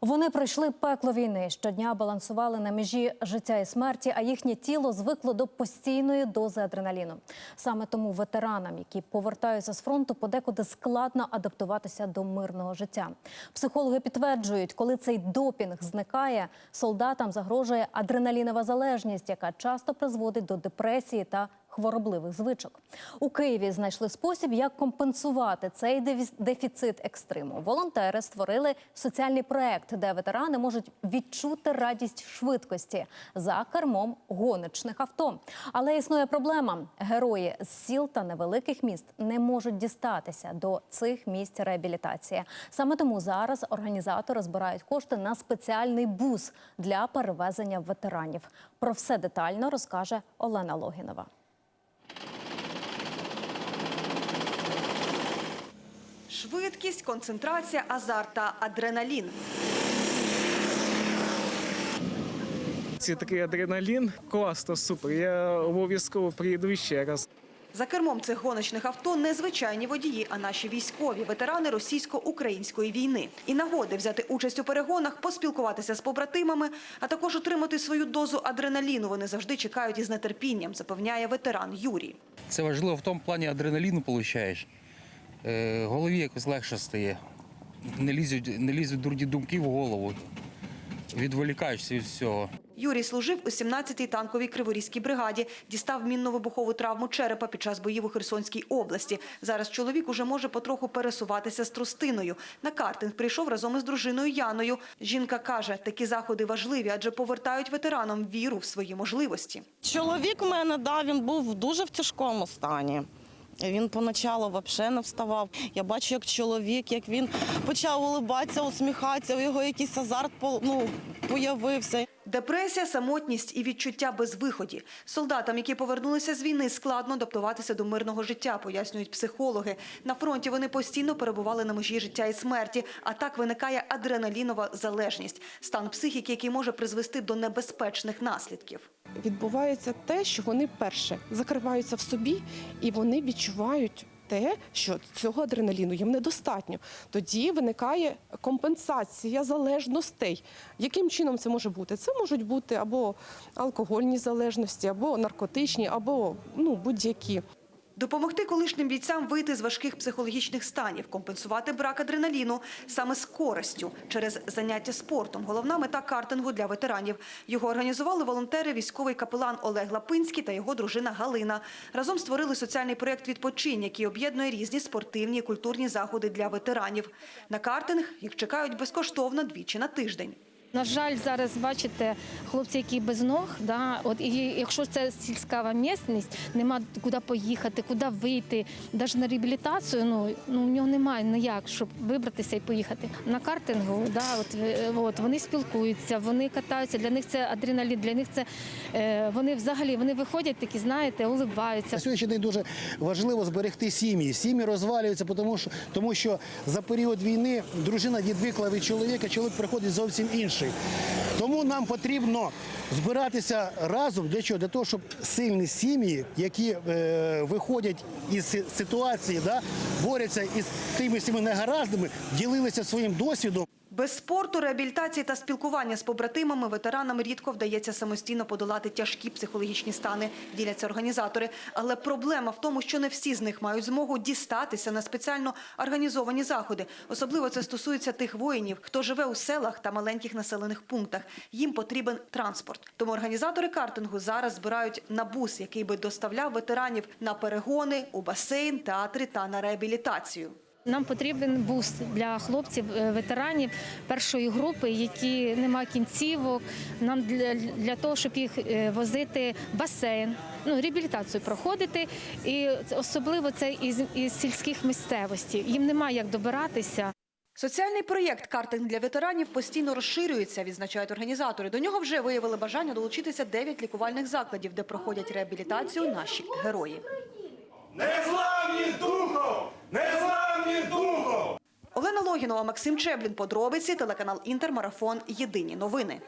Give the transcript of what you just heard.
Вони пройшли пекло війни. Щодня балансували на межі життя і смерті, а їхнє тіло звикло до постійної дози адреналіну. Саме тому ветеранам, які повертаються з фронту, подекуди складно адаптуватися до мирного життя. Психологи підтверджують, коли цей допінг зникає, солдатам загрожує адреналінова залежність, яка часто призводить до депресії та хворобливих звичок. У Києві знайшли спосіб, як компенсувати цей дефіцит екстриму. Волонтери створили соціальний проект, де ветерани можуть відчути радість швидкості за кермом гоночних авто. Але існує проблема: герої з сіл та невеликих міст не можуть дістатися до цих місць реабілітації. Саме тому зараз організатори збирають кошти на спеціальний бус для перевезення ветеранів. Про все детально розкаже Олена Логінова. Швидкість, концентрація, азарт та адреналін. Це такий адреналін. Класно, супер. Я обов'язково приїду ще раз. За кермом цих гоночних авто не звичайні водії, а наші військові, ветерани російсько-української війни. І нагоди взяти участь у перегонах, поспілкуватися з побратимами, а також отримати свою дозу адреналіну. Вони завжди чекають із нетерпінням, запевняє ветеран Юрій. Це важливо в тому плані адреналіну получаєш. Е, голові якось легше стає. Не лізуть, не лізуть дурні думки в голову. Відволікаєшся від всього. Юрій служив у 17-й танковій криворізькій бригаді, дістав мінно-вибухову травму черепа під час боїв у Херсонській області. Зараз чоловік уже може потроху пересуватися з тростиною. На картинг прийшов разом із дружиною Яною. Жінка каже, такі заходи важливі, адже повертають ветеранам віру в свої можливості. Чоловік у мене да, він був дуже в тяжкому стані. Він поначалу взагалі не вставав. Я бачу, як чоловік, як він почав улибатися, усміхатися, у його якийсь азарт ну, появився. Депресія, самотність і відчуття безвиході. Солдатам, які повернулися з війни, складно адаптуватися до мирного життя, пояснюють психологи. На фронті вони постійно перебували на межі життя і смерті, а так виникає адреналінова залежність, стан психіки, який може призвести до небезпечних наслідків. відбувається те, що вони перше закриваються в собі і вони відчувають. Те, що цього адреналіну їм недостатньо, тоді виникає компенсація залежностей. Яким чином це може бути? Це можуть бути або алкогольні залежності, або наркотичні, або ну будь-які. Допомогти колишнім бійцям вийти з важких психологічних станів, компенсувати брак адреналіну саме з користю через заняття спортом. Головна мета картингу для ветеранів. Його організували волонтери, військовий капелан Олег Лапинський та його дружина Галина. Разом створили соціальний проєкт «Відпочинь», який об'єднує різні спортивні і культурні заходи для ветеранів. На картинг їх чекають безкоштовно двічі на тиждень. На жаль, зараз бачите, хлопці, які без ног, да, от і якщо це сільська місцевість, нема куди поїхати, куди вийти, навіть на реабілітацію, ну, ну в нього немає ніяк, щоб вибратися і поїхати. На картингу, да, от, е, от, вони спілкуються, вони катаються, для них це адреналін, для них це е, вони взагалі вони виходять такі, знаєте, улибаються. На сьогоднішній день дуже важливо зберегти сім'ї. Сім'ї розвалюються, тому що, тому що за період війни дружина відвикла від чоловіка, чоловік приходить зовсім інший. Тому нам потрібно збиратися разом для чого? Для того, щоб сильні сім'ї, які е, виходять із ситуації, да, борються із тими всіми негараздами, ділилися своїм досвідом. Без спорту, реабілітації та спілкування з побратимами ветеранам рідко вдається самостійно подолати тяжкі психологічні стани, діляться організатори. Але проблема в тому, що не всі з них мають змогу дістатися на спеціально організовані заходи. Особливо це стосується тих воїнів, хто живе у селах та маленьких населених пунктах. Їм потрібен транспорт. Тому організатори картингу зараз збирають на бус, який би доставляв ветеранів на перегони, у басейн, театри та на реабілітацію. Нам потрібен бус для хлопців, е, ветеранів першої групи, які не мають кінцівок. Нам для, для того, щоб їх е, возити в басейн, ну реабілітацію проходити, і особливо це із, із сільських місцевостей. Їм немає як добиратися. Соціальний проєкт «Картинг для ветеранів» постійно розширюється, відзначають організатори. До нього вже виявили бажання долучитися 9 лікувальних закладів, де проходять реабілітацію наші герої. Логінова, Максим Чеблін. Подробиці, телеканал «Інтермарафон». Єдині новини.